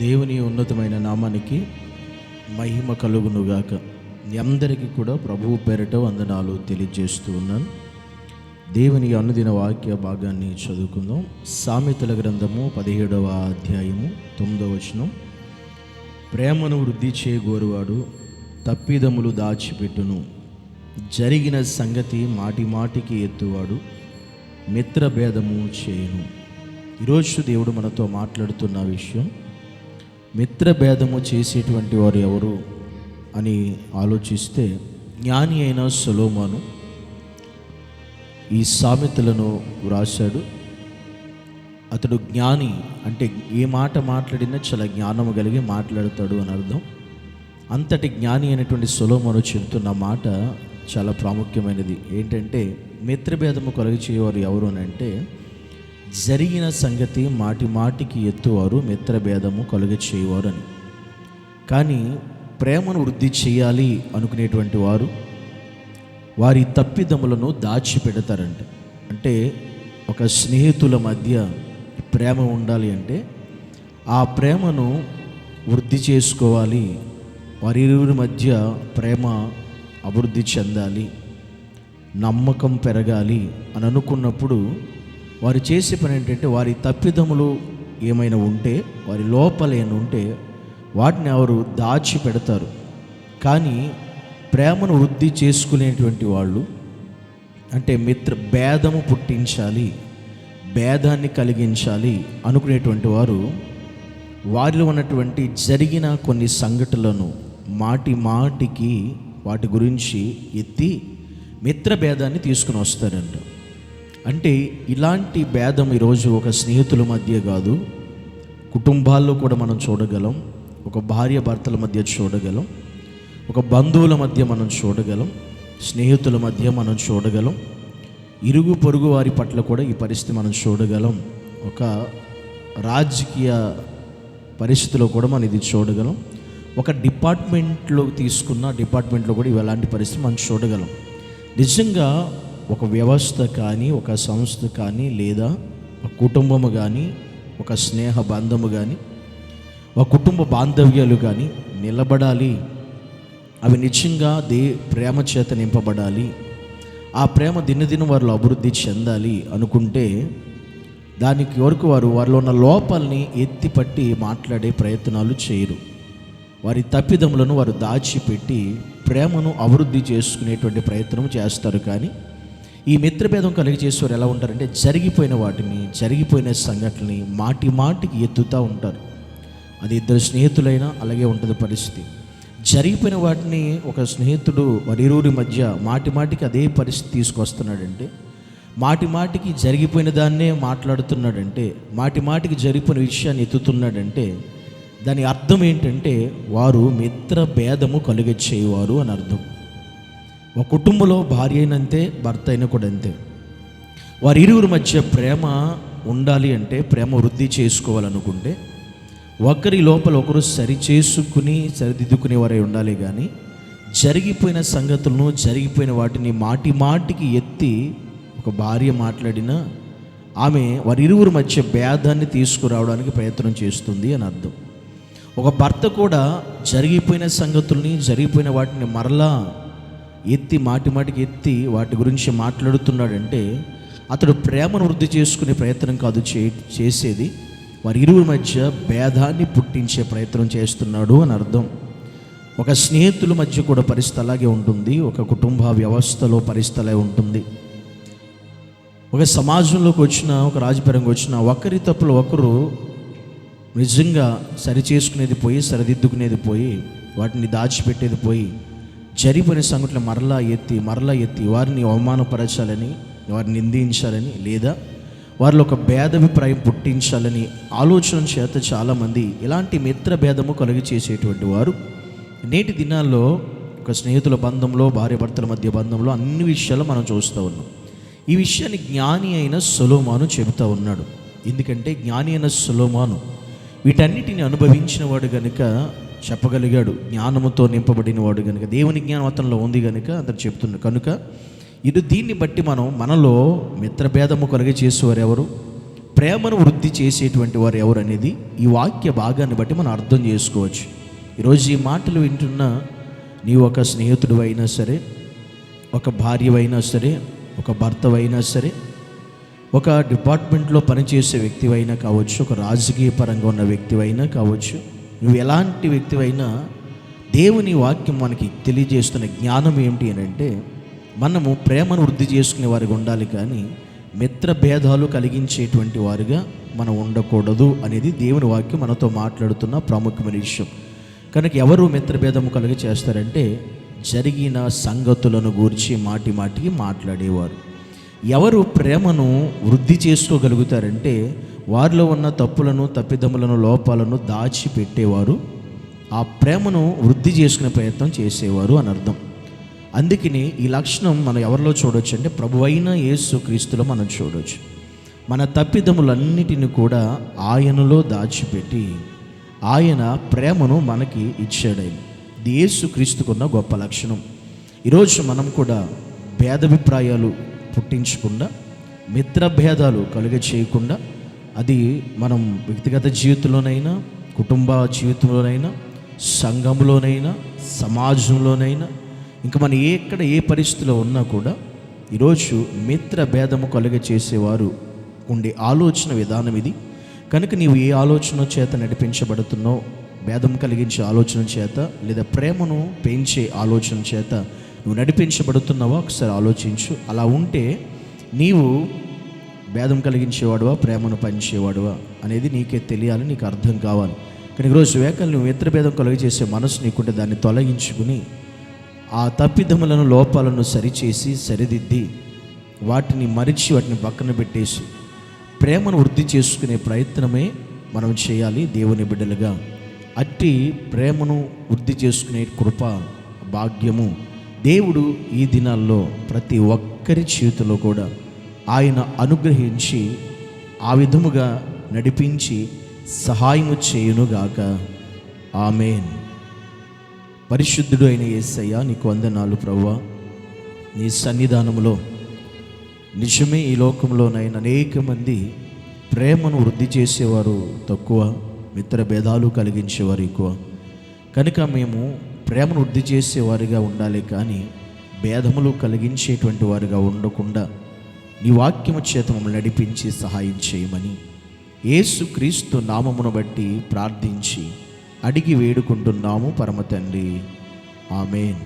దేవుని ఉన్నతమైన నామానికి మహిమ కలుగునుగాక. మీ అందరికీ కూడా ప్రభువు పేరట వందనాలు తెలియజేస్తూ ఉన్నాను. దేవుని అనుదిన వాక్య భాగాన్ని చదువుకుందాం. సామెతల గ్రంథము పదిహేడవ అధ్యాయము తొమ్మిదవ వచనం. ప్రేమను వృద్ధి చేయగోరువాడు తప్పిదములు దాచిపెట్టును. జరిగిన సంగతి మాటి మాటికి ఎత్తువాడు మిత్రభేదము చేయను. ఈరోజు దేవుడు మనతో మాట్లాడుతున్న విషయం మిత్రభేదము చేసేటువంటి వారు ఎవరు అని ఆలోచిస్తే జ్ఞాని అయిన సొలోమాను ఈ సామెతలను వ్రాశాడు. అతడు జ్ఞాని అంటే ఏ మాట మాట్లాడినా చాలా జ్ఞానము కలిగి మాట్లాడతాడు అని అర్థం. అంతటి జ్ఞాని అయినటువంటి సొలోమను చెబుతున్న మాట చాలా ప్రాముఖ్యమైనది. ఏంటంటే మిత్రభేదము కలుగు చేయవారు ఎవరు అని అంటే జరిగిన సంగతి మాటి మాటికి ఎత్తువారు మిత్రభేదము కలుగ చేయవారు అని కానీ ప్రేమను వృద్ధి చేయాలి అనుకునేటువంటి వారు వారి తప్పిదములను దాచిపెడతారంట. అంటే ఒక స్నేహితుల మధ్య ప్రేమ ఉండాలి అంటే ఆ ప్రేమను వృద్ధి చేసుకోవాలి వారిరువురి మధ్య ప్రేమ అభివృద్ధి చెందాలి నమ్మకం పెరగాలి అని అనుకున్నప్పుడు వారు చేసే పని ఏంటంటే వారి తప్పిదములు ఏమైనా ఉంటే వారి లోపల ఏమైనా ఉంటే వాటిని ఎవరు దాచి పెడతారు. కానీ ప్రేమను వృద్ధి చేసుకునేటువంటి వాళ్ళు అంటే మిత్ర భేదము పుట్టించాలి భేదాన్ని కలిగించాలి అనుకునేటువంటి వారు వారిలో ఉన్నటువంటి జరిగిన కొన్ని సంఘటనలను మాటి మాటికి వాటి గురించి ఎత్తి మిత్ర భేదాన్ని తీసుకుని వస్తారంట. అంటే ఇలాంటి భేదం ఈరోజు ఒక స్నేహితుల మధ్య కాదు. కుటుంబాల్లో కూడా మనం చూడగలం. ఒక భార్య భర్తల మధ్య చూడగలం. ఒక బంధువుల మధ్య మనం చూడగలం. స్నేహితుల మధ్య మనం చూడగలం. ఇరుగు పొరుగు వారి పట్ల కూడా ఈ పరిస్థితి మనం చూడగలం. ఒక రాజకీయ పరిస్థితిలో కూడా మనం ఇది చూడగలం. ఒక డిపార్ట్మెంట్లో తీసుకున్న డిపార్ట్మెంట్లో కూడా ఇవి ఎలాంటి పరిస్థితి మనం చూడగలం. నిజంగా ఒక వ్యవస్థ కానీ ఒక సంస్థ కానీ లేదా ఒక కుటుంబము కానీ ఒక స్నేహ బంధము కానీ ఒక కుటుంబ బాంధవ్యాలు కానీ నిలబడాలి. అవి నిజంగా దే ప్రేమ చేత నింపబడాలి. ఆ ప్రేమ దినదిన వారిలో అభివృద్ధి చెందాలి అనుకుంటే దానికి వరకు వారు వారిలో ఉన్న లోపాలని ఎత్తిపట్టి మాట్లాడే ప్రయత్నాలు చేయరు. వారి తప్పిదములను వారు దాచిపెట్టి ప్రేమను అభివృద్ధి చేసుకునేటువంటి ప్రయత్నం చేస్తారు కానీ ఈ మిత్రభేదం కలిగి చేసేవారు ఎలా ఉంటారంటే జరిగిపోయిన వాటిని జరిగిపోయిన సంఘటనని మాటి మాటికి ఎత్తుతూ ఉంటారు. అది ఇద్దరు స్నేహితులైనా అలాగే ఉంటుంది పరిస్థితి. జరిగిపోయిన వాటిని ఒక స్నేహితుడు వరిరూరి మధ్య మాటి మాటికి అదే పరిస్థితి తీసుకొస్తున్నాడంటే మాటి మాటికి జరిగిపోయిన దాన్నే మాట్లాడుతున్నాడంటే మాటి మాటికి జరిగిపోయిన విషయాన్ని ఎత్తుతున్నాడంటే దాని అర్థం ఏంటంటే వారు మిత్ర భేదము కలిగచ్చేవారు అని అర్థం. ఒక కుటుంబంలో భార్య అయినంతే భర్త అయిన కూడా అంతే. వారి ఇరువురి మధ్య ప్రేమ ఉండాలి అంటే ప్రేమ వృద్ధి చేసుకోవాలనుకుంటే ఒకరి లోపల ఒకరు సరి చేసుకుని సరిదిద్దుకునేవారై ఉండాలి కానీ జరిగిపోయిన సంగతులను జరిగిపోయిన వాటిని మాటి మాటికి ఎత్తి ఒక భార్య మాట్లాడిన ఆమె వారి ఇరువురి మధ్య భేదాన్ని తీసుకురావడానికి ప్రయత్నం చేస్తుంది అని అర్థం. ఒక భర్త కూడా జరిగిపోయిన సంగతుల్ని జరిగిపోయిన వాటిని మరలా ఎత్తి మాటి మాటికి ఎత్తి వాటి గురించి మాట్లాడుతున్నాడంటే అతడు ప్రేమను వృద్ధి చేసుకునే ప్రయత్నం కాదు చే చేసేది. వారి ఇరువురి మధ్య భేదాన్ని పుట్టించే ప్రయత్నం చేస్తున్నాడు అని అర్థం. ఒక స్నేహితుల మధ్య కూడా పరిస్థితి అలాగే ఉంటుంది. ఒక కుటుంబ వ్యవస్థలో పరిస్థితి అలాగే ఉంటుంది. ఒక సమాజంలోకి వచ్చిన ఒక రాజపరంగా వచ్చిన ఒకరి తప్పులు ఒకరు నిజంగా సరి చేసుకునేది పోయి సరిదిద్దుకునేది పోయి వాటిని దాచిపెట్టేది పోయి జరిపోయిన సంఘటనలు మరలా ఎత్తి మరలా ఎత్తి వారిని అవమానపరచాలని వారిని నిందించాలని లేదా వారిలో ఒక భేదాభిప్రాయం పుట్టించాలని ఆలోచన చేత చాలామంది ఇలాంటి మిత్ర భేదము కలిగి చేసేటువంటి వారు. నేటి దినాల్లో ఒక స్నేహితుల బంధంలో భార్యాభర్తల మధ్య బంధంలో అన్ని విషయాలు మనం చూస్తూ ఉన్నాం. ఈ విషయాన్ని జ్ఞాని అయిన సులోమాను చెబుతూ ఉన్నాడు. ఎందుకంటే జ్ఞాని అయిన సులోమాను వీటన్నిటిని అనుభవించిన వాడు కనుక చెప్పగలిగాడు. జ్ఞానముతో నింపబడిన వాడు కనుక దేవుని జ్ఞానం అతనిలో ఉంది కనుక అతను చెప్తున్నాడు కనుక ఇది దీన్ని బట్టి మనం మనలో మిత్రభేదము కలిగి చేసేవారు ఎవరు ప్రేమను వృద్ధి చేసేటువంటి వారు ఎవరు అనేది ఈ వాక్య భాగాన్ని బట్టి మనం అర్థం చేసుకోవచ్చు. ఈరోజు ఈ మాటలు వింటున్న నీ ఒక స్నేహితుడు అయినా సరే ఒక భార్యవైనా సరే ఒక భర్తవైనా సరే ఒక డిపార్ట్మెంట్లో పనిచేసే వ్యక్తివైనా కావచ్చు ఒక రాజకీయ పరంగా ఉన్న వ్యక్తివైనా కావచ్చు నువ్వు ఎలాంటి వ్యక్తివైనా దేవుని వాక్యం మనకి తెలియజేస్తున్న జ్ఞానం ఏమిటి అని అంటే మనము ప్రేమను వృద్ధి చేసుకునే వారిగా ఉండాలి కానీ మిత్ర భేదాలు కలిగించేటువంటి వారుగా మనం ఉండకూడదు అనేది దేవుని వాక్యం మనతో మాట్లాడుతున్న ప్రాముఖ్యమైన విషయం. కనుక ఎవరు మిత్రభేదము కలిగి చేస్తారంటే జరిగిన సంగతులను గూర్చి మాటి మాటికి మాట్లాడేవారు. ఎవరు ప్రేమను వృద్ధి చేసుకోగలుగుతారంటే వారిలో ఉన్న తప్పులను తప్పిదములను లోపాలను దాచిపెట్టేవారు. ఆ ప్రేమను వృద్ధి చేసుకునే ప్రయత్నం చేసేవారు అని అర్థం. అందుకని ఈ లక్షణం మనం ఎవరిలో చూడొచ్చు అంటే ప్రభు అయిన యేసు క్రీస్తులో మనం చూడొచ్చు. మన తప్పిదములన్నిటిని కూడా ఆయనలో దాచిపెట్టి ఆయన ప్రేమను మనకి ఇచ్చాడు ఇది యేసు క్రీస్తుకున్న గొప్ప లక్షణం. ఈరోజు మనం కూడా భేదాభిప్రాయాలు పుట్టించకుండా మిత్ర భేదాలు కలుగ చేయకుండా అది మనం వ్యక్తిగత జీవితంలోనైనా కుటుంబ జీవితంలోనైనా సంఘంలోనైనా సమాజంలోనైనా ఇంకా మనం ఏ ఎక్కడ ఏ పరిస్థితిలో ఉన్నా కూడా ఈరోజు మిత్ర భేదము కలుగ చేసేవారు ఉండే ఆలోచన విధానం ఇది. కనుక నీవు ఏ ఆలోచన చేత నడిపించబడుతున్నావు భేదం కలిగించే ఆలోచన చేత లేదా ప్రేమను పెంచే ఆలోచన చేత నువ్వు నడిపించబడుతున్నావా ఒకసారి ఆలోచించు. అలా ఉంటే నీవు భేదం కలిగించేవాడువా ప్రేమను పంచేవాడువా అనేది నీకే తెలియాలి నీకు అర్థం కావాలి. కానీ ఈరోజు వేకలు నువ్వు మిత్ర భేదం కలుగజేసే మనసు నీకుంటే దాన్ని తొలగించుకుని ఆ తప్పిదములను లోపాలను సరిచేసి సరిదిద్ది వాటిని మరిచి వాటిని పక్కన పెట్టేసి ప్రేమను వృద్ధి చేసుకునే ప్రయత్నమే మనం చేయాలి దేవుని బిడ్డలుగా. అట్టి ప్రేమను వృద్ధి చేసుకునే కృప భాగ్యము దేవుడు ఈ దినాల్లో ప్రతి ఒక్కరి చేతిలో కూడా ఆయన అనుగ్రహించి ఆ విధముగా నడిపించి సహాయము చేయునుగాక. ఆమెన్. పరిశుద్ధుడు అయిన ఏసయ్య నీకు వందనాలు ప్రవ్వా. నీ సన్నిధానములో నిజమే ఈ లోకంలోనైనా అనేక మంది ప్రేమను వృద్ధి చేసేవారు తక్కువ మిత్ర భేదాలు కలిగించేవారు ఎక్కువ. కనుక మేము ప్రేమను వృద్ధి చేసేవారిగా ఉండాలి కానీ భేదములు కలిగించేటువంటి వారిగా ఉండకుండా నీ వాక్యము చేత మమ్మల్ని నడిపించి సహాయం చేయమని ఏసుక్రీస్తు నామమును బట్టి ప్రార్థించి అడిగి వేడుకుంటున్నాము పరమ తండ్రి ఆమెన్.